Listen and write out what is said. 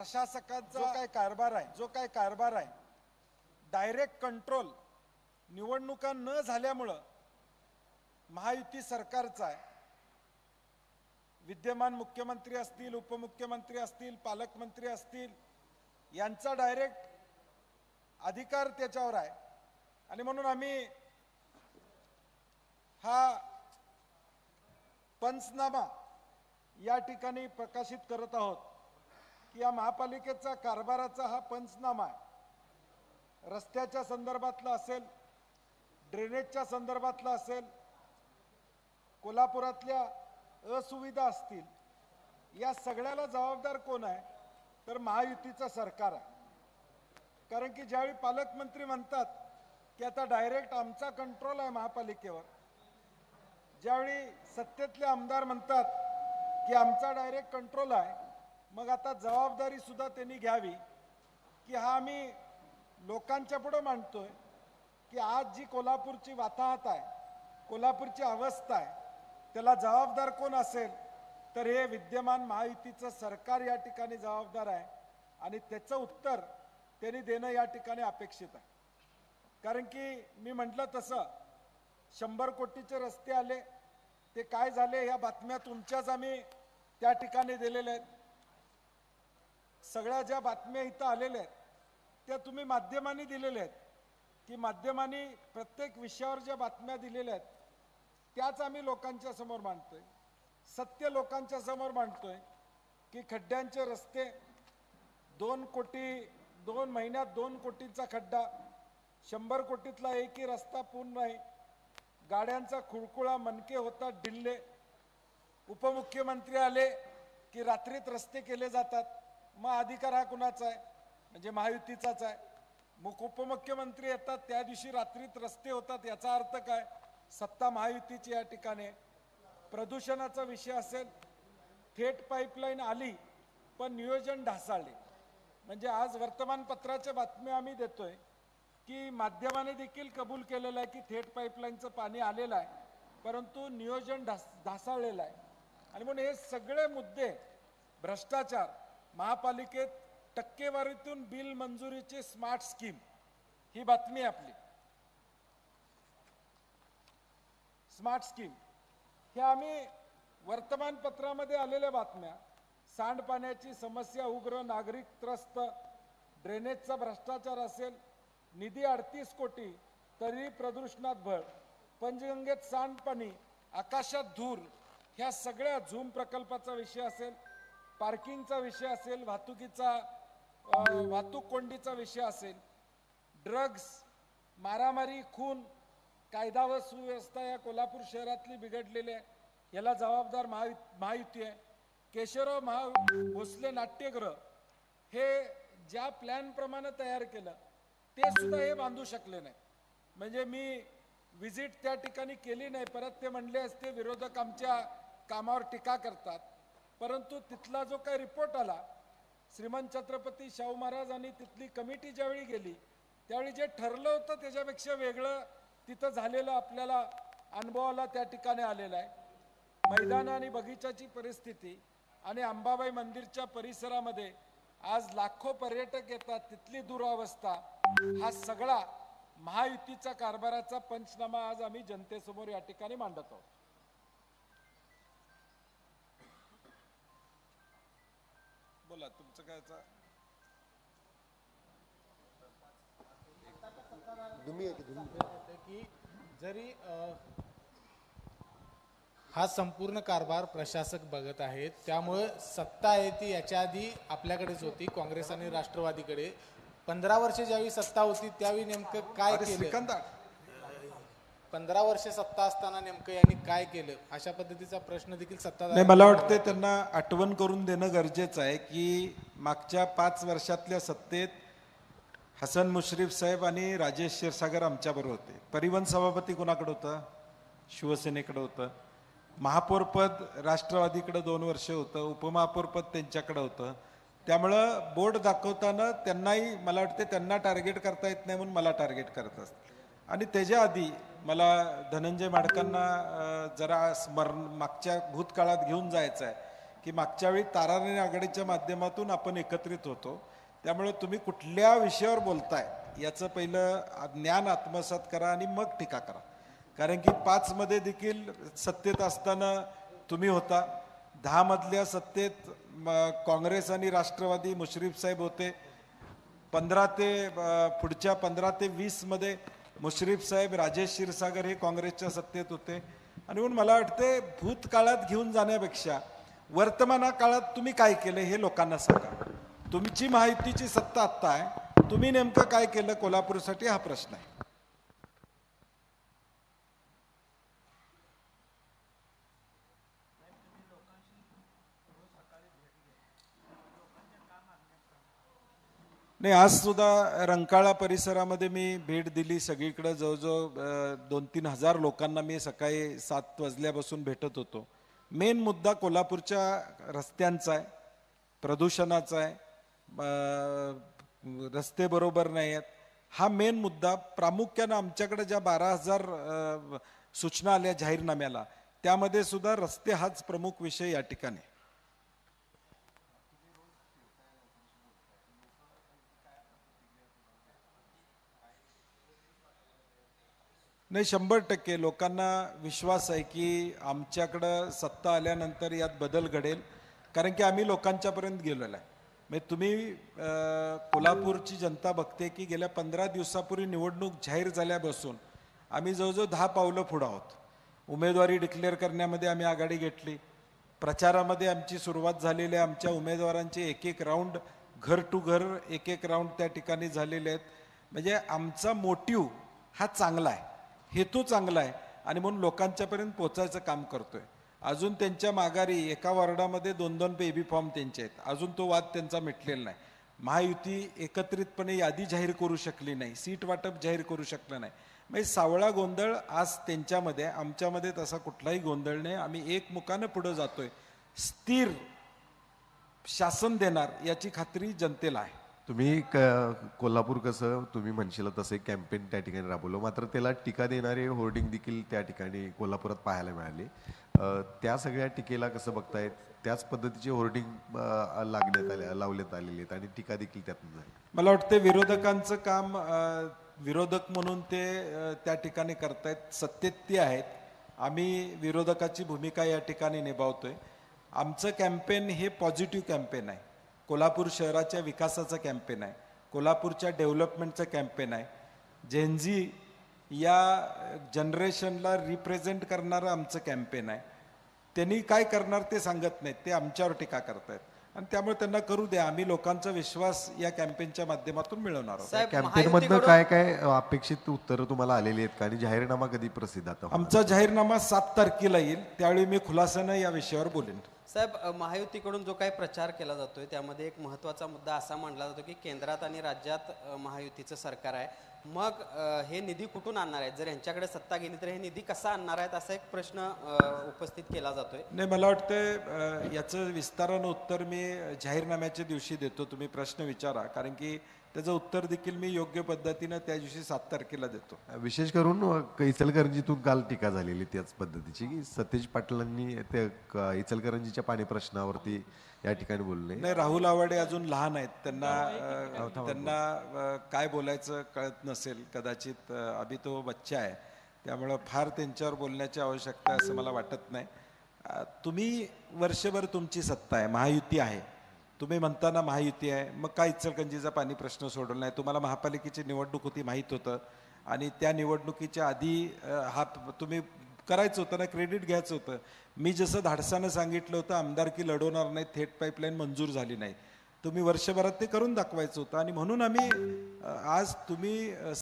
प्रशासकांचा जो काय कारभार आहे जो काय कारभार आहे डायरेक्ट कंट्रोल निवडणुका न झाल्यामुळं महायुती सरकारचा आहे. विद्यमान मुख्यमंत्री असतील उपमुख्यमंत्री असतील पालकमंत्री असतील यांचा डायरेक्ट अधिकार त्याच्यावर आहे. आणि म्हणून आम्ही हा पंचनामा या ठिकाणी प्रकाशित करत आहोत. की या महापालिकेचा कारभाराचा हा पंचनामा आहे. रस्त्याच्या संदर्भातला असेल ड्रेनेजच्या संदर्भातला असेल कोल्हापुरातल्या असुविधा असतील या सगळ्याला जबाबदार कोण आहे? तर महायुतीचं सरकार आहे. कारण की ज्यावेळी पालकमंत्री म्हणतात की आता डायरेक्ट आमचा कंट्रोल आहे महापालिकेवर ज्यावेळी सत्तेतले आमदार म्हणतात की आमचा डायरेक्ट कंट्रोल आहे मग आता जबाबदारी सुद्धा त्यांनी घ्यावी की हा आम्ही लोकांच्या पुढं मांडतोय की आज जी कोल्हापूरची वाताहत आहे कोल्हापूरची अवस्था आहे त्याला जबाबदार कोण असेल तर हे विद्यमान महायुतीचं सरकार या ठिकाणी जबाबदार आहे आणि त्याचं उत्तर त्यांनी देणं या ठिकाणी अपेक्षित आहे. कारण की मी म्हटलं तसं शंभर कोटीचे रस्ते आले ते काय झाले या बातम्या तुमच्याच आम्ही त्या ठिकाणी दिलेल्या आहेत. सगळ्या ज्या बातम्या इथं आलेल्या आहेत त्या तुम्ही माध्यमांनी दिलेल्या आहेत. की माध्यमांनी प्रत्येक विषयावर ज्या बातम्या दिलेल्या आहेत त्याच आम्ही लोकांच्या समोर मांडतोय. सत्य लोकांच्या समोर मांडतोय की खड्ड्यांचे रस्ते दोन कोटी दोन महिन्यात दोन कोटींचा खड्डा शंभर कोटीतला एकही रस्ता पूर्ण नाही. गाड्यांचा खुळखुळा मनके होतात डिल्ले उपमुख्यमंत्री आले की रात्रीत रस्ते केले जातात. मग अधिकार हा कुणाचा आहे? म्हणजे महायुतीचाच आहे. मग उपमुख्यमंत्री येतात त्या दिवशी रात्रीत रस्ते होतात याचा अर्थ काय? सत्ता महायुतीची या ठिकाणी प्रदूषणाचा विषय असेल थेट पाईपलाईन आली पण नियोजन ढासाळले. म्हणजे आज वर्तमानपत्राच्या बातम्या आम्ही देतोय की माध्यमाने देखील कबूल केलेलं आहे की थेट पाईपलाईनचं पाणी आलेलं आहे परंतु नियोजन ढास ढासाळलेलं आहे. आणि म्हणून हे सगळे मुद्दे भ्रष्टाचार महापालिकेत टक्केवारीतून बिल मंजुरीची स्मार्ट स्कीम. ही बातमी आपली. Smart scheme. ह्या आम्ही वर्तमानपत्रामध्ये आलेल्या बातम्या सांडपाण्याची समस्या उग्र नागरिक त्रस्त ड्रेनेजचा भ्रष्टाचार असेल निधी अडतीस कोटी तरी प्रदूषणात भर पंचगंगेत सांडपाणी आकाशात धूर ह्या सगळ्या झूम प्रकल्पाचा विषय असेल पार्किंगचा विषय असेल वाहतुकीचा वाहतूक कोंडीचा विषय असेल ड्रग्स मारामारी खून कायदा व सुव्यवस्था या कोल्हापूर शहरातली बिघडलेली आहे. याला जबाबदार महा महायुती आहे. केशवराव महा भोसले नाट्यगृह हे ज्या प्लॅनप्रमाणे तयार केलं ते सुद्धा हे बांधू शकले नाही. म्हणजे मी विजिट त्या ठिकाणी केली नाही परत ते म्हणले असते विरोधक आमच्या कामावर टीका करतात. परंतु तिथला जो काही रिपोर्ट आला श्रीमान छत्रपती शाहू महाराज आणि तिथली कमिटी ज्यावेळी गेली त्यावेळी जे ठरलं होतं त्याच्यापेक्षा वेगळं तिथं झालेलं आपल्याला अनुभवाला त्या ठिकाणी आलेलं आहे. मैदान आणि बगीचाची परिस्थिती आणि अंबाबाई मंदिरच्या परिसरामध्ये आज लाखो पर्यटक येतात तिथली दुरावस्था हा सगळा महायुतीचा कारभाराचा पंचनामा आज आम्ही जनतेसमोर या ठिकाणी मांडत आहोत. बोला तुमचं काय याचा- तुम्ही आहे की जरी हा संपूर्ण कारभार प्रशासक बघत आहेत त्यामुळे सत्ता आहे ती याच्या आधी आपल्याकडेच होती काँग्रेस आणि राष्ट्रवादीकडे. पंधरा वर्ष ज्यावेळी सत्ता होती त्यावेळी नेमकं काय केलं? पंधरा वर्ष सत्ता असताना नेमकं यांनी काय केलं? अशा पद्धतीचा प्रश्न देखील सत्ता नाही मला वाटतं त्यांना आठवण करून देणं गरजेचं आहे की मागच्या पाच वर्षातल्या सत्तेत हसन मुश्रीफ साहेब आणि राजेश क्षीरसागर आमच्याबरोबर होते. परिवहन सभापती कोणाकडे होतं? शिवसेनेकडे होतं. महापौरपद राष्ट्रवादीकडे दोन वर्ष होतं. उपमहापौरपद त्यांच्याकडे होतं. त्यामुळं बोर्ड दाखवताना त्यांनाही मला वाटते त्यांना टार्गेट करता येत नाही म्हणून मला टार्गेट करत असतं आणि त्याच्या आधी मला धनंजय माडकांना जरा स्मरण मागच्या भूतकाळात घेऊन जायचं आहे की मागच्या वेळी ताराराणी आघाडीच्या माध्यमातून आपण एकत्रित होतो. त्यामुळे तुम्ही कुठल्या विषयावर बोलताय याचं पहिलं ज्ञान आत्मसात करा आणि मग टीका करा. कारण की पाचमध्ये देखील सत्तेत असताना तुम्ही होता. दहा मधल्या सत्तेत काँग्रेस आणि राष्ट्रवादी मुश्रीफ साहेब होते. पंधरा ते पुढच्या पंधरा ते वीसमध्ये मुश्रीफ साहेब राजेश क्षीरसागर हे काँग्रेसच्या सत्तेत होते. आणि म्हणून मला वाटते भूतकाळात घेऊन जाण्यापेक्षा वर्तमाना काळात तुम्ही काय केलं हे लोकांना सांगा. तुमची माहितीची सत्ता आत्ता आहे. तुम्ही नेमकं काय केलं कोल्हापूरसाठी हा प्रश्न आहे. नाही आज सुद्धा रंकाळा परिसरामध्ये मी भेट दिली. सगळीकडं जवळजवळ दोन तीन हजार लोकांना मी सकाळी सात वाजल्यापासून भेटत होतो. मेन मुद्दा कोल्हापूरच्या रस्त्यांचा आहे प्रदूषणाचा आहे रस्ते बरोबर नाही आहेत. हा मेन मुद्दा प्रामुख्यानं आमच्याकडे ज्या बारा हजार सूचना आल्या जाहीरनाम्याला त्यामध्ये सुद्धा रस्ते हाच प्रमुख विषय या ठिकाणी. नाही शंभर टक्के. लोकांना विश्वास आहे की आमच्याकडं सत्ता आल्यानंतर यात बदल घडेल. कारण की आम्ही लोकांच्यापर्यंत गेलेलो आहे. म्हणजे तुम्ही कोल्हापूरची जनता बघते की गेल्या पंधरा दिवसापूर्वी निवडणूक जाहीर झाल्यापासून आम्ही जवळजवळ दहा पावलं पुढं आहोत. उमेदवारी डिक्लेअर करण्यामध्ये आम्ही आघाडी घेतली. प्रचारामध्ये आमची सुरुवात झालेली आहे. आमच्या उमेदवारांचे एक एक राऊंड घर टू घर एक एक राऊंड त्या ठिकाणी झालेले आहेत. म्हणजे आमचा मोटिव हा चांगला आहे. हेतू चांगला आहे. आणि म्हणून लोकांच्यापर्यंत पोचायचं काम करतोय. अजून त्यांच्या माघारी एका वॉर्डामध्ये दोन दोन बेबी फॉर्म त्यांचे आहेत. अजून तो वाद त्यांचा मिटलेला नाही. महायुती एकत्रितपणे यादी जाहीर करू शकली नाही. सीट वाटप जाहीर करू शकलं नाही. म्हणजे सावळा गोंधळ आज त्यांच्यामध्ये आहे. आमच्यामध्ये तसा कुठलाही गोंधळ नाही. आम्ही एकमुखानं पुढं जातोय. स्थिर शासन देणार याची खात्री जनतेला आहे. तुम्ही क- कोल्हापूर कसं तुम्ही म्हणशील तसं एक कॅम्पेन त्या ठिकाणी राबवलं. मात्र त्याला टीका देणारे होर्डिंग देखील त्या ठिकाणी कोल्हापुरात पाहायला मिळाले. त्या सगळ्या टीकेला कसं बघतायत? त्याच पद्धतीचे होर्डिंग लागण्यात आले लावण्यात आलेले आहेत आणि टीका देखील त्यातून झाली. मला वाटते विरोधकांचं काम विरोधक म्हणून ते त्या ठिकाणी करतायत. सत्तेत ते आहेत. आम्ही विरोधकाची भूमिका या ठिकाणी निभावतोय. आमचं कॅम्पेन हे पॉझिटिव्ह कॅम्पेन आहे. कोल्हापूर शहराच्या विकासाचं कॅम्पेन आहे. कोल्हापूरच्या डेव्हलपमेंटचं कॅम्पेन आहे. जेनझी या जनरेशनला रिप्रेझेंट करणारं आमचं कॅम्पेन आहे. त्यांनी काय करणार ते सांगत नाहीत. ते आमच्यावर टीका करतायत. आणि त्यामुळे त्यांना करू द्या. आम्ही लोकांचा विश्वास या कॅम्पेनच्या माध्यमातून मिळवणार आहोत. कॅम्पेन मधनं काय काय अपेक्षित उत्तरं तुम्हाला आलेली आहेत का? आणि जाहीरनामा कधी प्रसिद्ध? आमचा जाहीरनामा सात तारखेला येईल. त्यावेळी मी खुलासानं या विषयावर बोलेन. साहेब महायुतीकडून जो काही प्रचार केला जातोय त्यामध्ये एक महत्त्वाचा मुद्दा असा मांडला जातो की केंद्रात आणि राज्यात महायुतीचं सरकार आहे. मग हे निधी कुठून आणणार आहेत? जर यांच्याकडे सत्ता गेली तर हे निधी कसा आणणार आहेत? असा एक प्रश्न उपस्थित केला जातोय. नाही मला वाटतं याचं विस्तारानं उत्तर मी जाहीरनाम्याच्या दिवशी देतो. तुम्ही प्रश्न विचारा. कारण की त्याचं उत्तर देखील मी योग्य पद्धतीनं त्या दिवशी सात तारखेला देतो. विशेष करून अ, इचलकरंजीतून काल टीका झालेली त्याच पद्धतीची की सतेज पाटलांनी ते क- इचलकरंजीच्या पाणी प्रश्नावरती या ठिकाणी बोलले. नाही राहुल आवाडे अजून लहान आहेत. त्यांना अं, त्यांना अं, काय बोलायचं कळत नसेल. कदाचित अं, अभि तो बच्चा आहे. त्यामुळं फार त्यांच्यावर बोलण्याची आवश्यकता आहे असं मला वाटत नाही. अं, तुम्ही वर्षभर तुमची सत्ता आहे महायुती आहे. तुम्ही म्हणताना महायुती आहे. मग काय इचलकंजीचा पाणी प्रश्न सोडवला नाही. तुम्हाला महापालिकेची निवडणूक होती माहीत होतं. आणि त्या निवडणुकीच्या आधी हा तुम्ही करायचं होतं ना क्रेडिट घ्यायचं होतं. मी जसं धाडसानं सांगितलं होतं आमदारकी लढवणार नाही थेट पाईपलाईन मंजूर झाली नाही. तुम्ही वर्षभरात ते करून दाखवायचं होतं. आणि म्हणून आम्ही आज तुम्ही